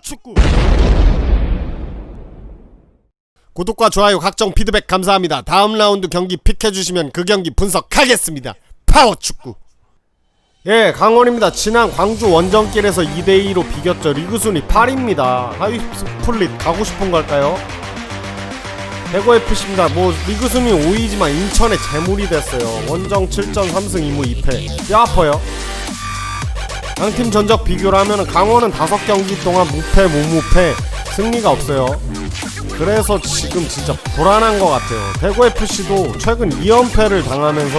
축구. 구독과 좋아요 각종 피드백 감사합니다. 다음 라운드 경기 픽해주시면 그 경기 분석하겠습니다. 파워 축구. 예 강원입니다. 지난 광주 원정길에서 2대2로 비겼죠. 리그 순위 8입니다. 하위 스플릿 가고 싶은 걸까요? 대구FC입니다. 뭐 리그 순위 5위지만 인천에 재물이 됐어요. 원정 7전 3승 2무 2패. 뼈 아파요 양팀 전적 비교를 하면 강원은 5경기 동안 무패 무무패. 승리가 없어요. 그래서 지금 진짜 불안한 것 같아요. 대구FC도 최근 2연패를 당하면서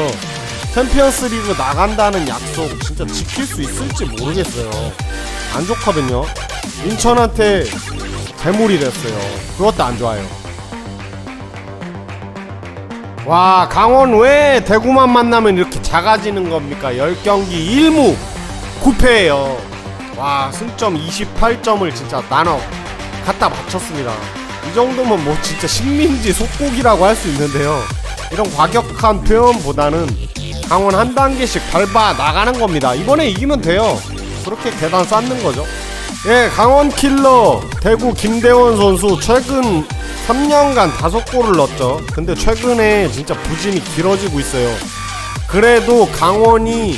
챔피언스 리그 나간다는 약속 진짜 지킬 수 있을지 모르겠어요. 안 좋거든요. 인천한테 재물이 됐어요. 그것도 안 좋아요. 와 강원 왜 대구만 만나면 이렇게 작아지는 겁니까? 10경기 1무 9패예요. 와 승점 28점을 진짜 나눠 갖다 맞췄습니다. 이 정도면 뭐 진짜 식민지 속국이라고 할 수 있는데요. 이런 과격한 표현보다는 강원 한 단계씩 밟아 나가는 겁니다. 이번에 이기면 돼요. 그렇게 계단 쌓는 거죠. 예 강원 킬러 대구 김대원 선수 최근 3년간 다섯 골을 넣었죠. 근데 최근에 진짜 부진이 길어지고 있어요. 그래도 강원이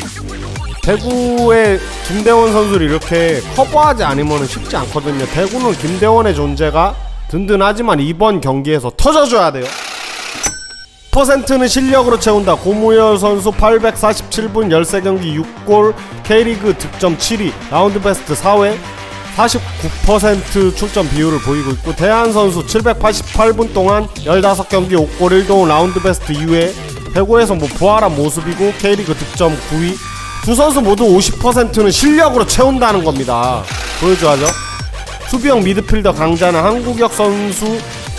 대구의 김대원 선수를 이렇게 커버하지 않으면 쉽지 않거든요. 대구는 김대원의 존재가 든든하지만 이번 경기에서 터져줘야 돼요. 퍼센트는 실력으로 채운다. 고무열 선수 847분 13경기 6골 K리그 득점 7위 라운드 베스트 4회 49% 출전 비율을 보이고 있고 대한 선수 788분 동안 15경기 5골 1도운 라운드 베스트 2회 대구에서 뭐 부활한 모습이고 K리그 득점 9위 두 선수 모두 50%는 실력으로 채운다는 겁니다. 보여줘야죠. 수비형 미드필더 강자는 한국역 선수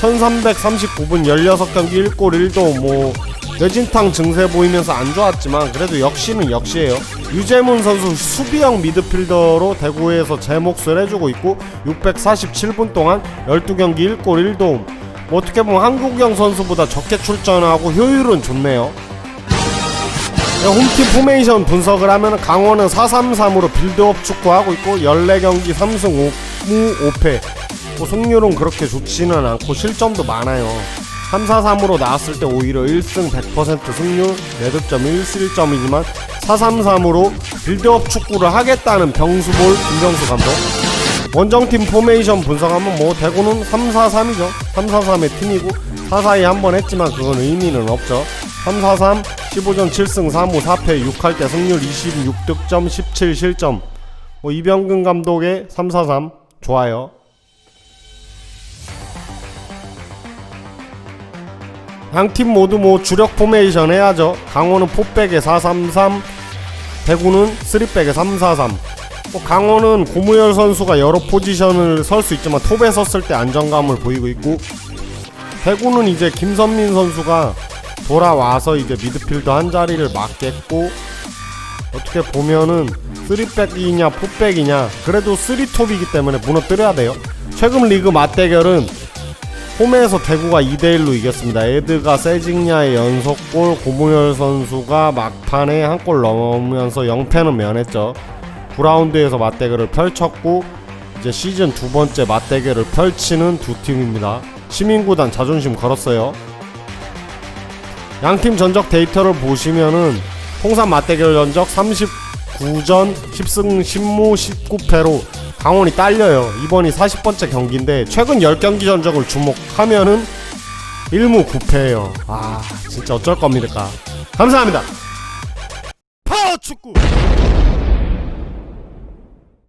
1339분 16경기 1골 1도 뭐 뇌진탕 증세 보이면서 안 좋았지만 그래도 역시는 역시예요. 유재문 선수 수비형 미드필더로 대구에서 제 몫을 해주고 있고 647분 동안 12경기 1골 1도움 뭐 어떻게 보면 한국형 선수보다 적게 출전하고 효율은 좋네요. 네, 홈팀 포메이션 분석을 하면 강원은 4-3-3으로 빌드업 축구하고 있고 14경기 3승 5무 5패. 뭐 승률은 그렇게 좋지는 않고 실점도 많아요. 3-4-3으로 나왔을 때 오히려 1승 100% 승률 4득점 1실점이지만 4-3-3으로 빌드업 축구를 하겠다는 병수볼 김병수 감독. 원정팀 포메이션 분석하면 뭐 대구는 3-4-3이죠. 3-4-3의 팀이고 4-4-2 한 번 했지만 그건 의미는 없죠. 3-4-3 15전 7승 3무 4패 6할 때 승률 26 득점 17 실점. 뭐 이병근 감독의 3-4-3 좋아요. 양 팀 모두 뭐 주력 포메이션 해야죠. 강원은 포백에 4-3-3 대구는 3백에 3-4-3 뭐 강원은 고무열 선수가 여러 포지션을 설 수 있지만 톱에 섰을 때 안정감을 보이고 있고 대구는 이제 김선민 선수가 돌아와서 이제 미드필더 한 자리를 맡겠고 어떻게 보면은 3백이냐 4백이냐 그래도 3톱이기 때문에 무너뜨려야 돼요. 최근 리그 맞대결은 홈에서 대구가 2대1로 이겼습니다. 에드가 세징야의 연속골 고무열 선수가 막판에 한골 넣으면서 0패는 면했죠. 9라운드에서 맞대결을 펼쳤고 이제 시즌 두 번째 맞대결을 펼치는 두 팀입니다. 시민구단 자존심 걸었어요 양팀 전적 데이터를 보시면은 통산 맞대결 전적 39전 10승 10무 19패로 강원이 딸려요. 이번이 40번째 경기인데 최근 10경기 전적을 주목하면은 1무 9패예요. 아, 진짜 어쩔 겁니까? 감사합니다.